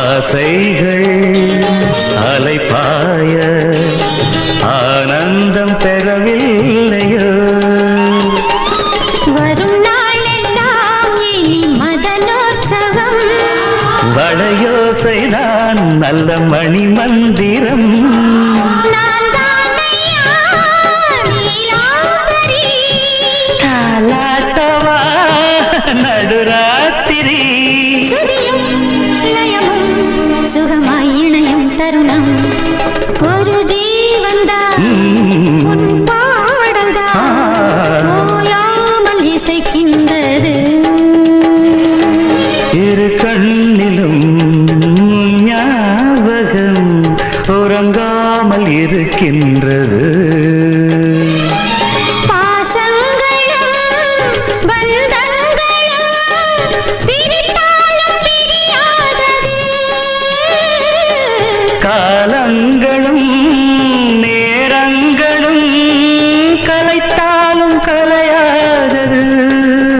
ஆசைகள் அலைப்பாய. ஆனந்தம் பெறவில்லையோ? வரும் வளையோசைதான் நல்ல மணி மந்திரம் நான் சுகமாய் இணையும் தருணம். ஒரு ஜீவன்தான் பாடல்தான் இசைக்கின்றது. இரு கண்ணிலும் ஞாபகம் உறங்காமல் இருக்கின்றது. காலம்